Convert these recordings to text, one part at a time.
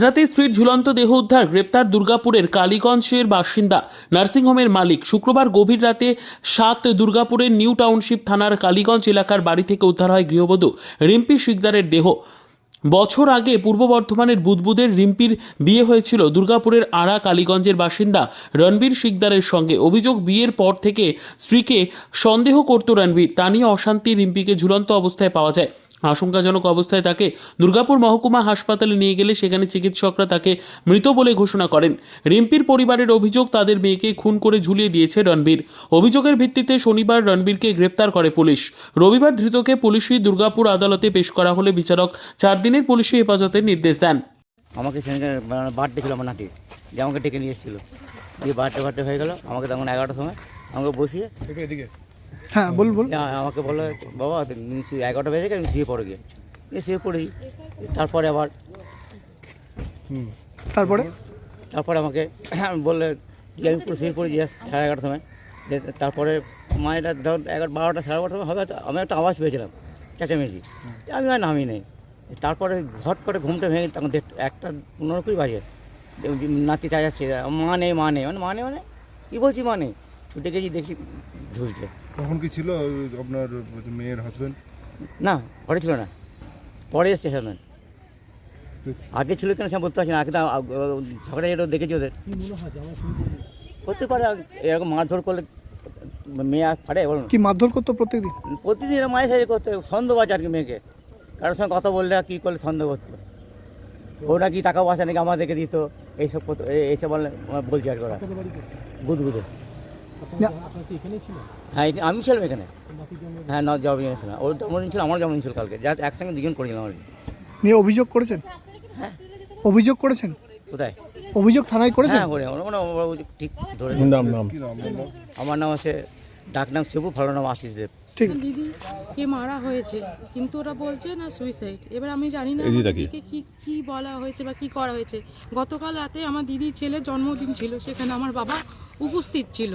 মাঝরাতে স্ত্রীর ঝুলন্ত দেহ উদ্ধার গ্রেপ্তার দুর্গাপুরের কালীগঞ্জের বাসিন্দা নার্সিংহোমের মালিক। শুক্রবার গভীর রাতে সাত দুর্গাপুরের নিউ টাউনশিপ থানার কালীগঞ্জ এলাকার বাড়ি থেকে উদ্ধার হয় গৃহবধূ রিম্পি শিকদারের দেহ। বছর আগে পূর্ব বর্ধমানের বুদবুদের রিম্পির বিয়ে হয়েছিল দুর্গাপুরের আড়া কালীগঞ্জের বাসিন্দা রণবীর শিকদারের সঙ্গে। অভিযোগ, বিয়ের পর থেকে স্ত্রীকে সন্দেহ করত রণবীর। তা নিয়ে অশান্তি রিম্পিকে ঝুলন্ত অবস্থায় পাওয়া যায়। আশঙ্কাজনক অবস্থায় তাকে দুর্গাপুর মহকুমা হাসপাতালে নিয়ে গেলে সেখানে চিকিৎসকরা তাকে মৃত বলে ঘোষণা করেন। রিম্পির পরিবারের অভিযোগ, তাদের মেয়েকে খুন করে ঝুলিয়ে দিয়েছে রণবীর। অভিযোগের ভিত্তিতে শনিবার রণবীরকে গ্রেপ্তার করে পুলিশ। রবিবার ধৃতকে পুলিশই দুর্গাপুর আদালতে পেশ করা হলে বিচারক চার দিনের পুলিশি হেফাজতের নির্দেশ দেন। আমাকে সেখানে বার্থডে ছিল আমার নাতি, যে আমাকে ডেকে নিয়ে এসেছিল। দিয়ে বার্থডে বার্থডে হয়ে গেলো, আমাকে তখন এগারোটার সময় আমাকে বসিয়ে হ্যাঁ বলুন আ- আমাকে বলল বাবা এগারোটা বেজে গেছে শুয়ে পড়ো গিয়ে। শুয়ে পড়ি। তারপরে আবার তারপরে? তারপরে আমাকে বললে যে আমি পুরো শুয়ে পড়ি যে সাড়ে এগারোটার সময়। তারপরে মায়েরা ধর এগারো বারোটা সাড়ে বারোটার সময় হবে আমি একটা আওয়াজ পেয়েছিলাম চেঁচামেচি। আমি আর নামি নেই। তারপরে ঘট করে ঘুমটা ভেঙে তখন দেখ- একটা পনেরো কুড়ি বাজে। নাতি চাচাচ্ছে মা নেই মা নেই। মানে মা নেই মানে কী বলছি মা নেই? ছুটে গেছি দেখি ঝুলছে তখন কি ছিল আপনার মেয়ের হাজবেন্ড না ঘরে ছিল না। পরে এসছে সেখানে আগে ছিল কেন সে বলতে পারছি না আগে তো ঝগড়া যেটা দেখেছি ওদের। করতে পারে এরকম মারধর করলে মেয়ে আর ফাটে বলুন। কি মারধর করতো প্রত্যেকদিন প্রতিদিন এরকম মায়ের সাথে করতে সন্দেহ আছে আর কি মেয়েকে। কারোর সঙ্গে কথা বললে আর কী করলে সন্দেহ করতো ও নাকি টাকা পয়সা নাকি আমাদেরকে দিত এইসব করতো এই- এইসব বললে বলছি আর কি ওরা। বুধবুধে না- হ্যাঁ আমি ছিলাম এখানে। হ্যাঁ ন জন্মদিন ছিল ওর জন্মদিন ছিল আমার জন্মদিন ছিল কালকে। যা একসঙ্গে দুজন করেছিলাম আর কি নিয়ে অভিযোগ করেছেন? হ্যাঁ। অভিযোগ করেছেন? কোথায়? অভিযোগ থানায় করেছেন? হ্যাঁ করে ওরা- ওরা- ওরা ওই ঠিক ধরে নাম আমার নাম আছে ডাক নাম শিবু ভালো নাম আশিস দেব। ঠিক। দিদি কে মারা হয়েছে কিন্তু ওরা বলছে না সুইসাইড এবার আমি জানি না দিদিকে কি কি বলা হয়েছে বা কি করা হয়েছে। গতকাল রাতে আমার দিদির ছেলের জন্মদিন ছিল সেখানে আমার বাবা উপস্থিত ছিল।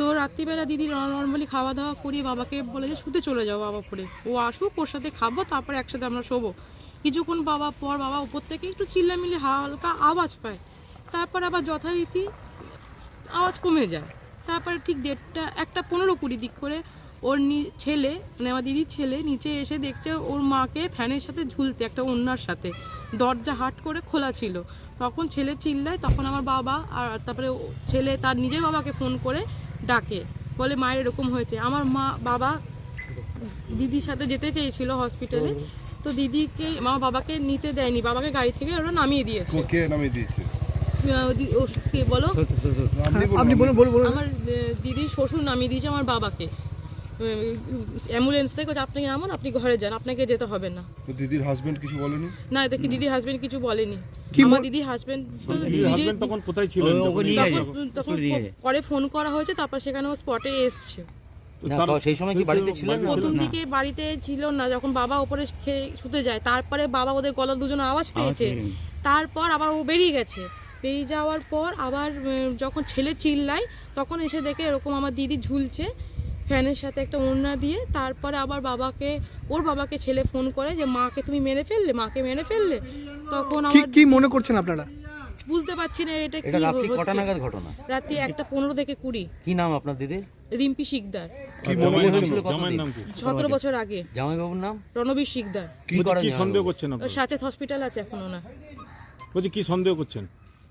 তো রাত্রিবেলা দিদি নর্মালি খাওয়া দাওয়া করিয়ে বাবাকে বলে যে, শুতে চলে যাও বাবা পরে ও আসুক, ওর সাথে খাব, তারপরে একসাথে আমরা শোবো। কিছুক্ষণ বাবা পর বাবা উপর থেকে একটু চিল্লামিল্লি হালকা আওয়াজ পায়। তারপর আবার যথারীতি আওয়াজ কমে যায়। তারপরে ঠিক দেড়টা, একটা পনেরো কুড়ি দিক করে ওর ছেলে মানে আমার দিদির ছেলে নিচে এসে দেখছে ওর মাকে ফ্যানের সাথে ঝুলতে, একটা অন্যার সাথে। দরজা হাট করে খোলা ছিল। তখন ছেলে চিল্লায়, তখন আমার বাবা আর তারপরে ছেলে তার নিজের বাবাকে ফোন করে ডাকে বলে মায়ের এরকম হয়েছে। আমার মা বাবা দিদির সাথে যেতে চেয়েছিল হসপিটালে তো দিদিকে মা বাবাকে নিতে দেয়নি। বাবাকে গাড়ি থেকে ওরা নামিয়ে দিয়েছে। কে নামিয়ে দিয়েছে? আহ, দি- ও কে বলো? আপনি বলুন বলুন আমার দিদির শ্বশুর নামিয়ে দিয়েছে আমার বাবাকে। অ্যাম্বুলেন্স থেকে আপনি নামুন আপনি ঘরে যান আপনাকে যেতে হবে না। তো দিদির হাজবেন্ড কিছু বলেনি? না দেখি দিদি হাজবেন্ড কিছু বলেনি। আমার দিদি হাজবেন্ড তখন কোথায় গেছে তখন পরে ফোন করা হয়েছে তারপর সেখানে ও স্পটে এসছে। সেই সময় কি বাড়িতে ছিলেন? প্রথম দিকে বাড়িতে ছিল না যখন বাবা উপরে খেয়ে শুতে যায় তারপরে বাবা ওদের গলা দুজন আওয়াজ পেয়েছে। তারপর আবার ও বেরিয়ে গেছে। বেরিয়ে যাওয়ার পর আবার যখন ছেলে চিল্লায় তখন এসে দেখে এরকম আমার দিদি ঝুলছে ফ্যানের সাথে একটা ওড়না দিয়ে তারপরে আবার বাবাকে ওর বাবাকে ছেলে ফোন করে যে মাকে তুমি মেরে ফেললে মাকে মেরে ফেললে? তখন কি আমার কি মনে করছেন আপনারা? বুঝতে পারছি না এটা এটা কি রাত্রি হচ্ছে। কটা নাগাদ ঘটনা? রাত্রি একটা পনেরো থেকে কুড়ি। কি নাম আপনার দিদি? রিম্পি শিকদার। কি মনে হয়েছিল হয়েছিল জামাইয়ের নাম কি? সতেরো বছর আগে। জামাইবাবুর নাম? রণবীর শিকদার। কি করেন কি সন্দেহ করছেন আপনারা? সাথে হসপিটাল আছে এখনও না। বলছি কি সন্দেহ করছেন?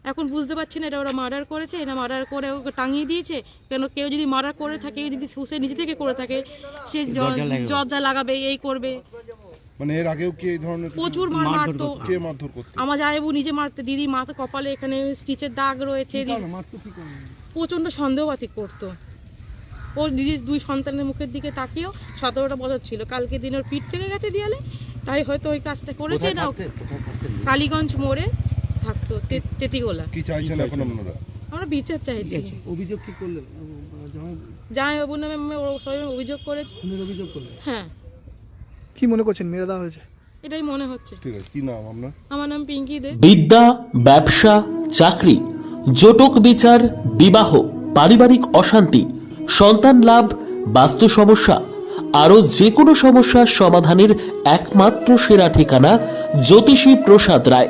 এখন বুঝতে পারছি না এটা ওরা মার্ডার করেছে এটা মার্ডার করে ওকে টাঙিয়ে দিয়েছে। কেন কেউ যদি মার্ডার করে থাকে কেউ যদি সুসে নিজে থেকে করে থাকে সে জর্জা লাগাবে। এই করবে। মানে এর আগেও কি এই ধরনের প্রচুর মার মারতো। কে মারধর করতো? আমার জামাইবু নিজে মারতে দিদি মাথা কপালে এখানে স্টিচের দাগ রয়েছে প্রচণ্ড সন্দেহবাতিক করতো। ওর দিদির দুই সন্তানের মুখের দিকে তাকিয়েও সতেরোটা বছর ছিল। কালকে দিন ওর পিঠ থেকে গেছে দেয়ালে তাই হয়তো ওই কাজটা করেছে না। কালীগঞ্জ মোড়ে। থাকতো তেতিগোলা। কি চাইছেন এখন আপনারা? আমরা বিচার চাইছি। অভিযোগ কি করলেন? জামাইবাবুর নামে আমি ও- সবাই অভিযোগ করেছি। অভিযোগ করলেন? হ্যাঁ। কি মনে করছেন? মেরে দেওয়া হয়েছে? এটাই মনে হচ্ছে। ঠিক আছে কি নাম আপনার? আমার নাম পিঙ্কি দে। বিদ্যা ব্যবসা চাকরি জটক বিচার বিবাহ পারিবারিক অশান্তি সন্তান লাভ বাস্তু সমস্যা আরও যে কোনো সমস্যার সমাধানের একমাত্র সেরা ঠিকানা জ্যোতিষী প্রসাদ রায়।